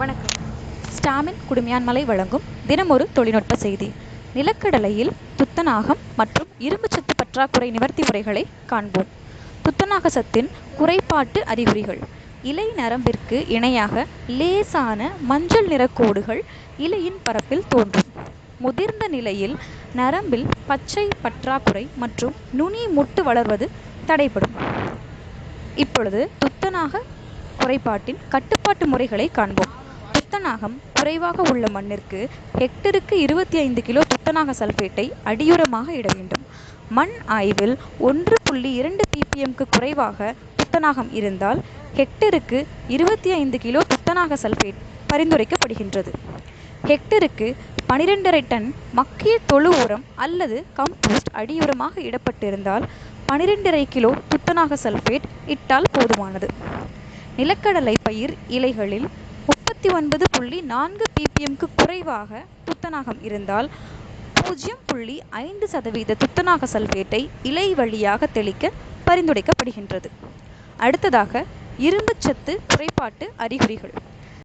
வணக்கம். ஸ்டாமின் குடுமியான்மலை வழங்கும் தினமொரு தொழில்நுட்ப செய்தி. நிலக்கடலையில் துத்தநாகம் மற்றும் இரும்புச்சத்து பற்றாக்குறை நிவர்த்தி முறைகளை காண்போம். துத்தநாக சத்தின் குறைபாட்டு அறிகுறிகள். இலை நரம்பிற்கு இணையாக லேசான மஞ்சள் நிற கோடுகள் இலையின் பரப்பில் தோன்றும். முதிர்ந்த நிலையில் நரம்பில் பச்சை பற்றாக்குறை மற்றும் நுனி முட்டு வளர்வது தடைபடும். இப்பொழுது துத்தநாக குறைபாட்டின் கட்டுப்பாட்டு முறைகளை காண்போம். துத்தநாகம் குறைவாக உள்ள மண்ணிற்கு ஹெக்டருக்கு இருபத்தி ஐந்து கிலோ துத்தநாக சல்பேட்டை அடியுரமாக இட வேண்டும். மண் ஆய்வில் ஒன்று புள்ளி இரண்டு பிபிஎம்க்கு குறைவாக துத்தநாகம் இருந்தால் ஹெக்டருக்கு இருபத்தி ஐந்து கிலோ துத்தநாக சல்பேட் பரிந்துரைக்கப்படுகின்றது. ஹெக்டருக்கு பனிரெண்டரை டன் மக்கிய தொழு உரம் அல்லது கம்போஸ்ட் அடியுரமாக இடப்பட்டிருந்தால் பனிரெண்டரை கிலோ துத்தநாக சல்பேட் இட்டால் போதுமானது. நிலக்கடலை பயிர் இலைகளில் இருபத்தி ஒன்பது புள்ளி நான்கு பிபிஎம்க்கு குறைவாக துத்தநாகம் இருந்தால் பூஜ்ஜியம் புள்ளி ஐந்து சதவீத துத்தநாக சல்பேட்டை இலை வழியாக தெளிக்க பரிந்துரைக்கப்படுகின்றது. அடுத்ததாக இரும்புச்சத்து குறைபாட்டு அறிகுறிகள்.